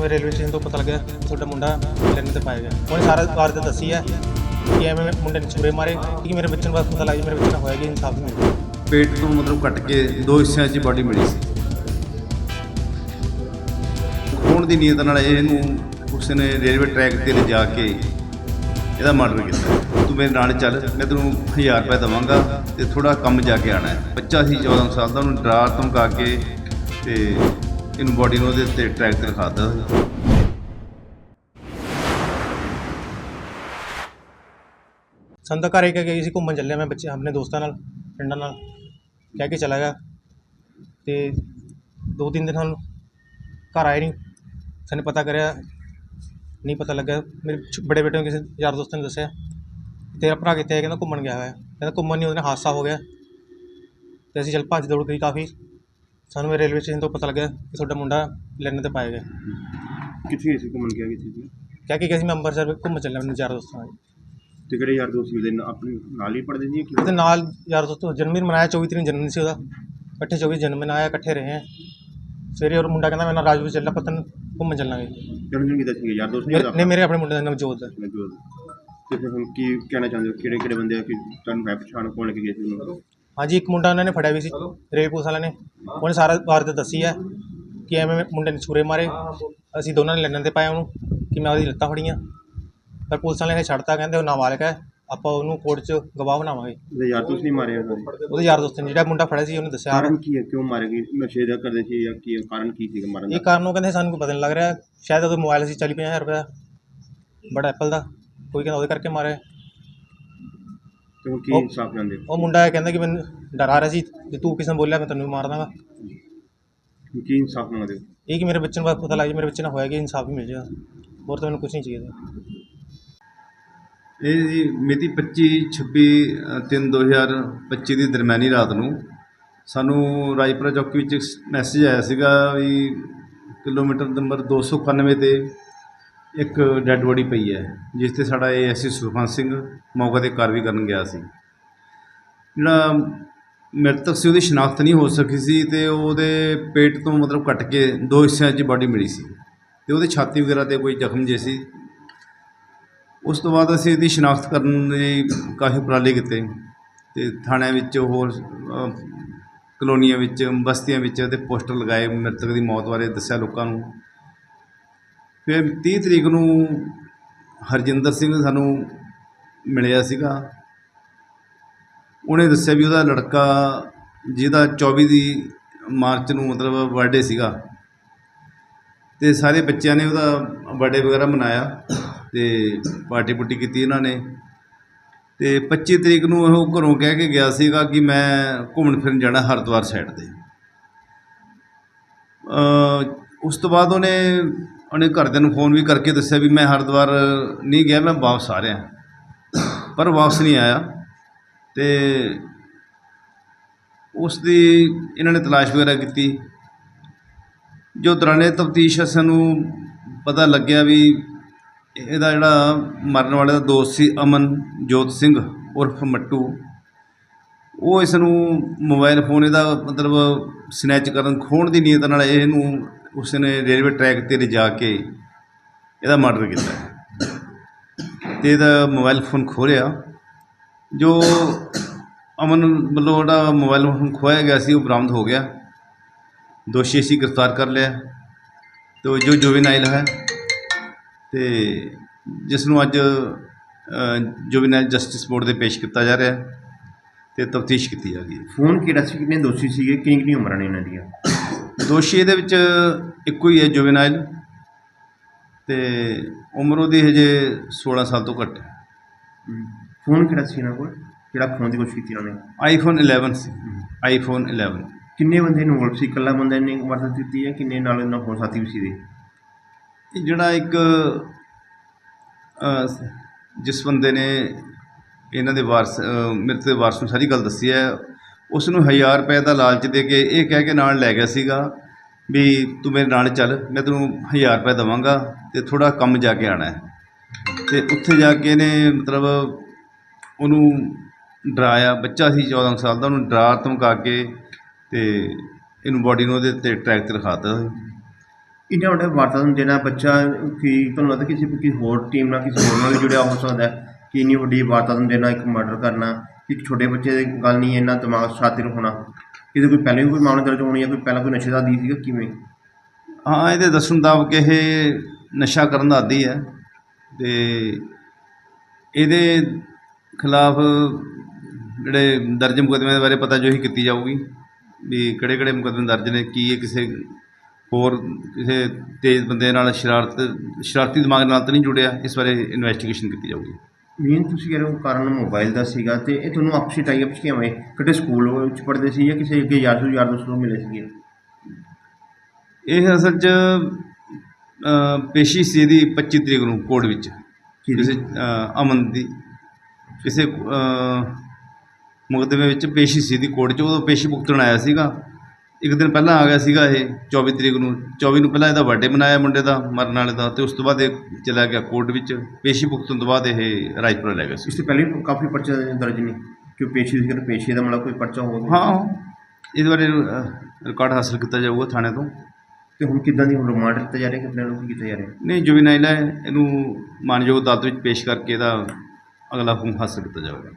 ਸਾਨੂੰ railway station ਤੋਂ ਪਤਾ ਲੱਗਿਆ ਕਿ ਤੁਹਾਡਾ ਮੁੰਡਾ ਲੈਣ ਤੇ ਪਾਇਆ ਗਿਆ। ਉਹਨੇ ਸਾਰਾ ਵਾਰਦਾਤ ਦੱਸੀ ਹੈ ਕਿ ਐਵੇਂ ਮੁੰਡੇ ਨੇ ਛੁਰੇ ਮਾਰੇ, ਕਿ ਮੇਰੇ ਬੱਚੇ ਨੂੰ ਬਸ ਪਤਾ ਲੱਗ ਗਿਆ ਮੇਰੇ ਬੱਚੇ ਨਾਲ ਹੋਇਆ ਕਿ ਇਨਸਾਫ ਨਹੀਂ ਪੇਟ ਤੋਂ ਮਤਲਬ ਕੱਟ ਕੇ ਦੋ ਹਿੱਸਿਆਂ 'ਚ ਬਾਡੀ ਮਿਲੀ ਸੀ। ਖੋਣ ਦੀ ਨੀਅਤ ਨਾਲ ਇਹਨੂੰ ਉਸ ਨੇ ਰੇਲਵੇ ਟਰੈਕ ਤੇ ਲਿਜਾ ਕੇ ਇਹਦਾ ਮਰਡਰ ਕੀਤਾ। ਤੂੰ ਮੇਰੇ ਨਾਲ ਚੱਲ, ਮੈਂ ਤੈਨੂੰ 1000 ਰੁਪਏ ਦਵਾਂਗਾ ਤੇ ਥੋੜਾ ਕੰਮ ਜਾ ਕੇ ਆਣਾ ਹੈ। ਬੱਚਾ ਸੀ 14 ਸਾਲ ਦਾ, ਉਹਨੂੰ ਡਰਾ ਧਮਕਾ ਕੇ ਤੇ ਇਹਨੂੰ ਬਾਡੀ ਨੂੰ ਉਹਦੇ ਤੇ ਟਰੈਕ ਤੇ ਰਖਾ ਦਿੱਤਾ ਸਾਨੂੰ ਤਾਂ ਘਰੇ ਕਹਿ ਕੇ ਗਈ ਸੀ, ਘੁੰਮਣ ਚੱਲਿਆ ਮੈਂ ਬੱਚੇ, ਆਪਣੇ ਦੋਸਤਾਂ ਨਾਲ ਫਰੈਂਡਾਂ ਨਾਲ। ਕਹਿ ਕੇ ਚਲਾ ਗਿਆ। ਤੇ ਦੋ ਤਿੰਨ ਦਿਨ ਸਾਨੂੰ ਘਰ ਆਏ ਨਹੀਂ। ਸਾਨੂੰ ਪਤਾ ਕਰਿਆ, ਨਹੀਂ ਪਤਾ ਲੱਗਾ ਮੇਰੇ ਛ- ਬੜੇ ਬੇਟੇ ਨੂੰ ਕਿਸੇ ਯਾਰ ਦੋਸਤ ਨੇ ਦੱਸਿਆ। ਤੇਰਾ ਭਰਾ ਕਿੱਥੇ ਹੈ? ਕਹਿੰਦਾ ਘੁੰਮਣ ਗਿਆ ਹੋਇਆ। ਕਹਿੰਦਾ ਘੁੰਮਣ ਨਹੀਂ, ਉਹਦੇ ਨਾਲ ਹਾਦਸਾ ਹੋ ਗਿਆ। ਤੇ ਅਸੀਂ ਚੱਲ ਭੱਜ ਦੌੜ ਗਈ ਕਾਫੀ। ਸਾਨੂੰ ਇਹ ਰੇਲਵੇ ਸਟੇਸ਼ਨ ਤੋਂ ਪਤਾ ਲੱਗਿਆ ਕਿ ਤੁਹਾਡਾ ਮੁੰਡਾ ਲੈਣ ਤੇ ਪਾਇਆ ਗਿਆ। ਕਿੱਥੇ ਗਏ ਸੀ ਘੁੰਮਣ ਗਿਆ ਕਿੱਥੇ ਸੀ? ਕਹਿ ਕੇ ਗਿਆ ਸੀ ਮੈਂ ਅੰਮ੍ਰਿਤਸਰ ਘੁੰਮਣ ਚੱਲਿਆ ਆਪਣੇ ਯਾਰ ਦੋਸਤਾਂ ਨਾਲ। ਤੇ ਕਿਹੜੇ ਯਾਰ ਦੋਸਤ ਵੀ ਦੇ ਆਪਣੇ ਨਾਲ ਹੀ ਪੜਦੇ ਸੀ ਕਿ ਉਹਦੇ ਨਾਲ ਯਾਰ ਦੋਸਤੋ ਜਨਮਦਿਨ ਮਨਾਇਆ 24 ਤਰੀਕ ਜਨਮਦਿਨ ਸੀ ਉਹਦਾ। ਇਕੱਠੇ 24 ਜਨਮ ਮਨਾਇਆ ਇਕੱਠੇ ਰਹੇ ਹੈ। ਸਵੇਰੇ ਉਹ ਮੁੰਡਾ ਕਹਿੰਦਾ ਮੈਂ ਨਾਲ ਰਾਜਪੁਰ ਚੱਲਣਾ ਪਤਨ ਘੁੰਮਣ ਚੱਲਾਂਗੇ। ਜਨਮ ਕਿਦਾਂ ਸੀ? ਯਾਰ ਦੋਸਤ ਨਹੀਂ ਮੇਰੇ- ਨਹੀਂ ਮੇਰੇ ਆਪਣੇ ਮੁੰਡੇ ਦਾ ਨਾਮ ਜੋਤ ਹੈ। ਤੇ ਫਿਰ ਹੁਣ ਕੀ ਕਹਿਣਾ ਚਾਹੁੰਦੇ ਹੋ? ਕਿਹੜੇ ਕਿਹੜੇ ਬੰਦੇ ਆ ਕਿ ਤੁਹਾਨੂੰ ਹੈ ਪਛਾਣ ਕੋਣ ਲੈ ਕੇ ਗਏ ਸੀ ਉਹਨੂੰ? ਹਾਂਜੀ ਇੱਕ ਮੁੰਡਾ ਉਹਨਾਂ ਨੇ ਫੜਿਆ ਵੀ ਸੀ ਰੇਲ ਪੁਲਿਸ ਵਾਲਿਆਂ ਨੇ। ਉਹਨੇ ਸਾਰਾ ਵਾਰਦਾਤ ਦੱਸੀ ਹੈ ਕਿ ਐਵੇਂ ਮੁੰਡੇ ਨੇ ਛੁਰੇ ਮਾਰੇ। ਅਸੀਂ ਦੋਨਾਂ ਨੇ ਲੈਣ ਤੇ ਪਾਇਆ ਉਹਨੂੰ ਕਿ ਮੈਂ ਉਹਦੀ ਲੱਤਾਂ ਫੜੀਆਂ। ਪਰ ਪੁਲਿਸ ਵਾਲਿਆਂ ਨੇ ਛੱਡਤਾ ਕਹਿੰਦੇ ਉਹ ਨਾਬਾਲਗ ਹੈ। ਆਪਾਂ ਉਹਨੂੰ ਕੋਰਟ 'ਚ ਗਵਾਹ ਬਣਾਵਾਂਗੇ। ਉਹਦੇ ਯਾਰ ਦੋਸਤ ਨਹੀਂ ਮਾਰੇ ਉਹਨਾਂ ਦੇ ਉਹਦੇ ਯਾਰ ਦੋਸਤ ਨੇ ਜਿਹੜਾ ਮੁੰਡਾ ਫੜਿਆ ਸੀ ਉਹਨੇ ਦੱਸਿਆ। ਕਾਰਨ ਕੀ ਹੈ? ਕਿਉਂ ਮਾਰੇ ਗਏ? ਨਸ਼ੇ ਦਾ ਕਰਦੇ ਸੀ ਜਾਂ ਕੀ ਕਾਰਨ ਕੀ ਸੀਗਾ ਮਾਰਨ ਇਹ ਦਾ ਕਾਰਨ ਉਹ ਕਹਿੰਦੇ ਸਾਨੂੰ ਕੋਈ ਪਤਾ ਨਹੀਂ ਲੱਗ ਰਿਹਾ। ਸ਼ਾਇਦ ਉਹਦਾ ਮੋਬਾਈਲ ਸੀ 40 ਪੰਜਾਹ ਹਜ਼ਾਰ ਰੁਪਏ ਦਾ ਬੜਾ ਐਪਲ ਦਾ। ਕੋਈ ਕਹਿੰਦਾ ਉਹਦੇ ਕਰਕੇ ਮਾਰਿਆ। ਤੇ ਹੁਣ ਕੀ ਉਹ- ਇਨਸਾਫ ਜਾਂਦੇ ਉਹ ਮੁੰਡਾ ਇਹ ਕਹਿੰਦਾ ਕਿ ਮੈਨੂੰ ਡਰਾ ਰਿਹਾ ਸੀ ਜੇ ਤੂੰ ਕਿਸੇ ਨੂੰ ਬੋਲਿਆ ਮੈਂ ਤੈਨੂੰ ਵੀ ਮਾਰ ਦਾਂਗਾ। ਹੁਣ ਕੀ ਇਨਸਾਫ ਮੰਗਦੇ? ਹੋ ਇਹ ਕਿ ਮੇਰੇ ਬੱਚੇ ਨੂੰ ਪਤਾ ਲੱਗ ਜਾਏ ਮੇਰੇ ਬੱਚੇ ਨਾਲ ਹੋਇਆ ਕਿ ਇਨਸਾਫ ਹੀ ਮਿਲ ਜਾਏਗਾ। ਹੋਰ ਤਾਂ ਮੈਨੂੰ ਕੁਝ ਨਹੀਂ ਚਾਹੀਦਾ। ਇਹ ਜੀ ਮਿਤੀ 25 26 3 2025 ਦੀ ਦਰਮਿਆਨੀ ਰਾਤ ਨੂੰ ਸਾਨੂੰ ਰਾਜਪੁਰਾ ਚੌਕੀ ਵਿੱਚ ਇੱਕ ਮੈਸੇਜ ਆਇਆ ਸੀਗਾ ਵੀ ਕਿਲੋਮੀਟਰ ਨੰਬਰ 291 ਤੇ ਇੱਕ ਡੈੱਡ ਬੋਡੀ ਪਈ ਹੈ, ਜਿਸ ਤੇ ਸਾਡਾ ਏਐਸਸੀ ਸੁਖਵੰਤ ਸਿੰਘ ਮੌਕੇ ਤੇ ਕਾਰਵਾਈ ਕਰਨ ਗਿਆ ਸੀ। ਜਿਹੜਾ ਮ੍ਰਿਤਕ ਸੀ, ਉਹਦੀ ਸ਼ਨਾਖਤ ਨਹੀਂ ਹੋ ਸਕੀ ਸੀ ਤੇ ਉਹਦੇ ਪੇਟ ਤੋਂ ਮਤਲਬ ਕੱਟ ਕੇ ਦੋ ਹਿੱਸਿਆਂ 'ਚ ਬਾਡੀ ਮਿਲੀ ਸੀ ਤੇ ਉਹਦੇ ਛਾਤੀ ਵਗੈਰਾ ਤੇ ਕੋਈ ਜ਼ਖਮ ਜੇ ਸੀ। ਉਸ ਤੋਂ ਬਾਅਦ ਅਸੀਂ ਇਹਦੀ ਸ਼ਨਾਖਤ ਕਰਨ ਲਈ ਕਾਫੀ ਉਪਰਾਲੇ ਕੀਤੇ ਤੇ ਥਾਣਿਆਂ ਵਿੱਚ ਹੋਰ ਕਲੋਨੀਆਂ ਵਿੱਚ, ਬਸਤੀਆਂ ਵਿੱਚ ਤੇ ਪੋਸਟਰ ਲਗਾਏ, ਮ੍ਰਿਤਕ ਦੀ ਮੌਤ ਬਾਰੇ ਦੱਸਿਆ ਲੋਕਾਂ ਨੂੰ। ਫਿਰ ਤੀਹ ਤਰੀਕ ਨੂੰ ਹਰਜਿੰਦਰ ਸਿੰਘ ਸਾਨੂੰ ਮਿਲਿਆ ਸੀਗਾ। ਉਹਨੇ ਦੱਸਿਆ ਵੀ ਉਹਦਾ ਲੜਕਾ ਜਿਹਦਾ 24 ਦੀ ਮਾਰਚ ਨੂੰ ਮਤਲਬ ਬਰਥਡੇ ਸੀਗਾ। ਤੇ ਸਾਰੇ ਬੱਚਿਆਂ ਨੇ ਉਹਦਾ ਬਰਥਡੇ ਵਗੈਰਾ ਮਨਾਇਆ ਤੇ ਪਾਰਟੀ ਪੁੱਟੀ ਕੀਤੀ ਇਹਨਾਂ ਨੇ। ਤੇ 25 ਤਰੀਕ ਨੂੰ ਉਹ ਘਰੋਂ ਕਹਿ ਕੇ ਗਿਆ ਸੀਗਾ ਕਿ ਮੈਂ ਘੁੰਮਣ ਫਿਰਨ ਜਾਣਾ ਹਰਿਦੁਆਰ ਸਾਈਡ ਤੇ। ਉਸ ਤੋਂ ਬਾਅਦ ਉਹਨੇ ਉਹਨੇ ਘਰਦਿਆਂ ਨੂੰ ਫੋਨ ਵੀ ਕਰਕੇ ਦੱਸਿਆ ਵੀ ਮੈਂ ਹਰਿਦੁਆਰ ਨਹੀਂ ਗਿਆ, ਮੈਂ ਵਾਪਸ ਆ ਰਿਹਾ। ਪਰ ਵਾਪਸ ਨਹੀਂ ਆਇਆ ਤੇ ਉਸ ਦੀ ਇਹਨਾਂ ਨੇ ਤਲਾਸ਼ ਵਗੈਰਾ ਕੀਤੀ। ਜੋ ਦੌਰਾਨੇ ਤਫਤੀਸ਼ ਸਾਨੂੰ ਪਤਾ ਲੱਗਿਆ ਵੀ ਇਹਦਾ ਜਿਹੜਾ ਮਰਨ ਵਾਲੇ ਦਾ ਦੋਸਤ ਸੀ ਅਮਨ ਜੋਤ ਸਿੰਘ ਉਰਫ ਮੱਟੂ। ਉਹ ਇਸ ਨੂੰ ਮੋਬਾਈਲ ਫੋਨ ਇਹਦਾ ਮਤਲਬ ਸਨੈਚ ਕਰਨ ਖੋਣ ਦੀ ਨੀਅਤ ਨਾਲ ਇਹਨੂੰ ਉਸ ਨੇ ਰੇਲਵੇ ਟਰੈਕ ਤੇ ਲਿਜਾ ਕੇ ਇਹਦਾ ਮਰਡਰ ਕੀਤਾ। ਤੇ ਇਹਦਾ ਮੋਬਾਈਲ ਫੋਨ ਖੋਲਿਆ ਜੋ ਅਮਨ ਵੱਲੋਂ ਉਹਦਾ ਮੋਬਾਈਲ ਫੋਨ ਖੋਇਆ ਗਿਆ ਸੀ, ਉਹ ਬਰਾਮਦ ਹੋ ਗਿਆ। ਦੋਸ਼ੀ ਸੀ ਗ੍ਰਿਫਤਾਰ ਕਰ ਲਿਆ। ਤੇ ਜੋ ਜੁਵੇਨਾਈਲ ਹੈ, ਤੇ ਜਿਸ ਨੂੰ ਅੱਜ ਜੁਵੇਨਾਈਲ ਜਸਟਿਸ ਬੋਰਡ ਦੇ ਪੇਸ਼ ਕੀਤਾ ਜਾ ਰਿਹਾ ਹੈ, ਤੇ ਤਫਤੀਸ਼ ਕੀਤੀ ਜਾ ਰਹੀ ਹੈ। ਫੋਨ ਕਿਹੜਾ ਸੀ? ਕਿੰਨੇ ਦੋਸ਼ੀ ਸੀਗੇ? ਕਿੰਨੀ ਕਿੰਨੀ ਉਮਰਾਂ ਨੇ ਇਹਨਾਂ ਦੀਆਂ? ਦੋਸ਼ੀ ਇਹਦੇ ਵਿੱਚ ਇੱਕੋ ਹੀ ਹੈ ਜੁਵੇਨਾਈਲ ਤੇ ਉਮਰ ਉਹਦੀ ਹਜੇ 16 ਸਾਲ ਤੋਂ ਘੱਟ ਹੈ। ਫੋਨ ਕਿਹੜਾ ਸੀ ਇਹਨਾਂ ਕੋਲ? ਜਿਹੜਾ ਖੋਣ ਦੀ ਕੋਸ਼ਿਸ਼ ਕੀਤੀ ਉਹਨਾਂ? ਨੇ ਆਈਫੋਨ 11 ਸੀ। ਆਈਫੋਨ 11 ਕਿੰਨੇ ਬੰਦੇ ਇਨਵੋਲਵ ਸੀ? ਇਕੱਲਾ ਬੰਦਾ ਨੇ ਵਾਰਦਾਤ ਕੀਤੀ ਹੈ ਕਿੰਨੇ ਨਾਲ ਇਹਨਾਂ ਹੋਰ ਸਾਥੀ ਵੀ ਸੀ ਦੇ ਇਹ ਜਿਹੜਾ ਇੱਕ ਜਿਸ ਬੰਦੇ ਨੇ ਇਹਨਾਂ ਦੇ ਵਾਰਸ ਅ, ਮ੍ਰਿਤਕ ਦੇ ਵਾਰਸ ਨੂੰ ਸਾਰੀ ਗੱਲ ਦੱਸੀ ਹੈ ਉਸ ਨੂੰ 1000 ਰੁਪਏ ਦਾ ਲਾਲਚ ਦੇ ਕੇ ਇਹ ਕਹਿ ਕੇ ਨਾਲ ਲੈ ਗਿਆ ਸੀਗਾ ਵੀ ਤੂੰ ਮੇਰੇ ਨਾਲ ਚੱਲ, ਮੈਂ ਤੈਨੂੰ 1000 ਰੁਪਏ ਦੇਵਾਂਗਾ ਤੇ ਥੋੜਾ ਕੰਮ ਜਾ ਕੇ ਆਣਾ ਹੈ। ਤੇ ਉੱਥੇ ਜਾ ਕੇ ਇਹਨੇ ਮਤਲਬ ਉਹਨੂੰ ਡਰਾਇਆ, ਬੱਚਾ ਸੀ 14 ਸਾਲ ਦਾ, ਉਹਨੂੰ ਡਰਾ ਧਮਕਾ ਕੇ ਤੇ ਇਹਨੂੰ ਬੋਡੀ ਨੂੰ ਉਹਦੇ ਤੇ ਟਰੈਕ ਤੇ ਰਖਾ ਦਿੱਤਾ ਇੰਨਾ ਵੱਡਾ ਵਾਰਤਾ ਨੂੰ ਦੇਣਾ ਬੱਚਾ, ਕਿ ਤੁਹਾਨੂੰ ਲੱਗਦਾ ਕਿਸੇ ਕਿਸੇ ਹੋਰ ਟੀਮ ਨਾਲ, ਕਿਸੇ ਹੋਰ ਨਾਲ ਵੀ ਜੁੜਿਆ ਹੋ ਸਕਦਾ ਕਿ ਇੰਨੀ ਵੱਡੀ ਵਾਰਤਾ ਨੂੰ ਦੇਣਾ, ਇੱਕ ਮਰਡਰ ਕਰਨਾ ਕਿ ਛੋਟੇ ਬੱਚੇ ਦੀ ਗੱਲ ਨਹੀਂ, ਇੰਨਾ ਦਿਮਾਗ ਸ਼ਾਤਿਰ ਹੋਣਾ। ਇਹਦੇ ਕੋਈ ਪਹਿਲਾਂ ਵੀ ਕੋਈ ਮਾਮਲਾ ਦਰਜ ਹੋਣੀ ਜਾਂ ਕੋਈ ਪਹਿਲਾਂ ਕੋਈ ਨਸ਼ੇ ਦਾ ਦੀ ਸੀਗਾ, ਕਿਵੇਂ? ਹਾਂ, ਇਹਦੇ ਦੱਸਣ ਮੁਤਾਬਕ ਇਹ ਨਸ਼ਾ ਕਰਨ ਦਾ ਆਦੀ ਹੈ ਤੇ ਇਹਦੇ ਖਿਲਾਫ ਜਿਹੜੇ ਦਰਜ ਮੁਕੱਦਮਿਆਂ ਦੇ ਬਾਰੇ ਪਤਾ ਜੋ ਹੀ ਕੀਤੀ ਜਾਊਗੀ ਵੀ ਕਿਹੜੇ ਕਿਹੜੇ ਮੁਕੱਦਮੇ ਦਰਜ ਨੇ, ਕੀ ਇਹ ਕਿਸੇ ਹੋਰ ਕਿਸੇ ਤੇਜ਼ ਬੰਦੇ ਨਾਲ ਸ਼ਰਾਰਤ, ਸ਼ਰਾਰਤੀ ਦਿਮਾਗ ਨਾਲ ਤਾਂ ਨਹੀਂ ਜੁੜਿਆ, ਇਸ ਬਾਰੇ ਇਨਵੈਸਟੀਗੇਸ਼ਨ ਕੀਤੀ ਜਾਊਗੀ। ਮੇਨ ਤੁਸੀਂ ਹੋ ਕਾਰਨ ਮੋਬਾਈਲ ਦਾ ਸੀਗਾ ਤੇ ਇਹ ਤੁਹਾਨੂੰ ਆਪਸੀ ਟਾਈ ਅਪਸ ਕਿਵੇਂ ਕਿਤੇ ਸਕੂਲ ਵਿੱਚ ਪੜ੍ਹਦੇ ਸੀ ਜਾਂ ਕਿਸੇ ਅੱਗੇ ਯਾਰ ਤੋਂ ਯਾਰ ਦੋਸਤ ਨੂੰ ਮਿਲੇ ਸੀਗੇ? ਇਹ ਅਸਲ 'ਚ ਅ, ਪੇਸ਼ੀ ਸੀ ਇਹਦੀ 25 ਤਰੀਕ ਨੂੰ ਕੋਰਟ ਵਿੱਚ। ਕਿਸੇ ਅ, ਅਮਨ ਦੀ। ਕਿਸੇ ਅ, ਮੁਕੱਦਮੇ ਵਿੱਚ ਪੇਸ਼ੀ ਸੀ ਦੀ ਕੋਰਟ 'ਚ ਉਦੋਂ ਪੇਸ਼ੀ ਭੁਗਤਣ ਆਇਆ ਸੀਗਾ। ਇੱਕ ਦਿਨ ਪਹਿਲਾਂ ਆ ਗਿਆ ਸੀਗਾ ਇਹ 24 ਤਰੀਕ ਨੂੰ। 24 ਨੂੰ ਪਹਿਲਾਂ ਇਹਦਾ ਬਰਥਡੇ ਮਨਾਇਆ ਮੁੰਡੇ ਦਾ ਮਰਨ ਵਾਲੇ ਦਾ ਤੇ ਉਸ ਤੋਂ ਬਾਅਦ ਇਹ ਚਲਾ ਗਿਆ ਕੋਰਟ ਵਿੱਚ। ਪੇਸ਼ੀ ਭੁਗਤਣ ਤੋਂ ਬਾਅਦ ਇਹ ਰਾਜਪੁਰਾ ਲੈ ਗਿਆ ਸੀ। ਇਸ ਤੋਂ ਪਹਿਲੇ ਵੀ ਕਾਫੀ ਪਰਚੇ ਦਰਜ ਨੇ ਕਿ ਪੇਸ਼ੀ ਸੀ ਪੇਸ਼ੀ ਦਾ ਮਤਲਬ ਕੋਈ ਪਰਚਾ ਹੋਵੇ। ਹਾਂ ਇਹਦੇ ਬਾਰੇ ਰਿਕਾਰਡ ਹਾਸਲ ਕੀਤਾ ਜਾਊਗਾ ਥਾਣੇ ਤੋਂ। ਤੇ ਹੁਣ ਕਿੱਦਾਂ ਦੀ ਹੁਣ ਰਿਮਾਂਡ ਦਿੱਤਾ ਜਾ ਰਿਹਾ ਕਿ ਆਪਣੇ ਨੂੰ ਕੀ ਕੀਤਾ ਜਾ ਰਿਹਾ? ਨਹੀਂ ਜੁਵੀਨਾਈਲ ਹੈ ਇਹਨੂੰ ਮਾਨਯੋਗ ਅਦਾਲਤ ਵਿੱਚ ਪੇਸ਼ ਕਰਕੇ ਇਹਦਾ ਅਗਲਾ ਹੁਕਮ ਹਾਸਲ ਕੀਤਾ ਜਾਵੇਗਾ।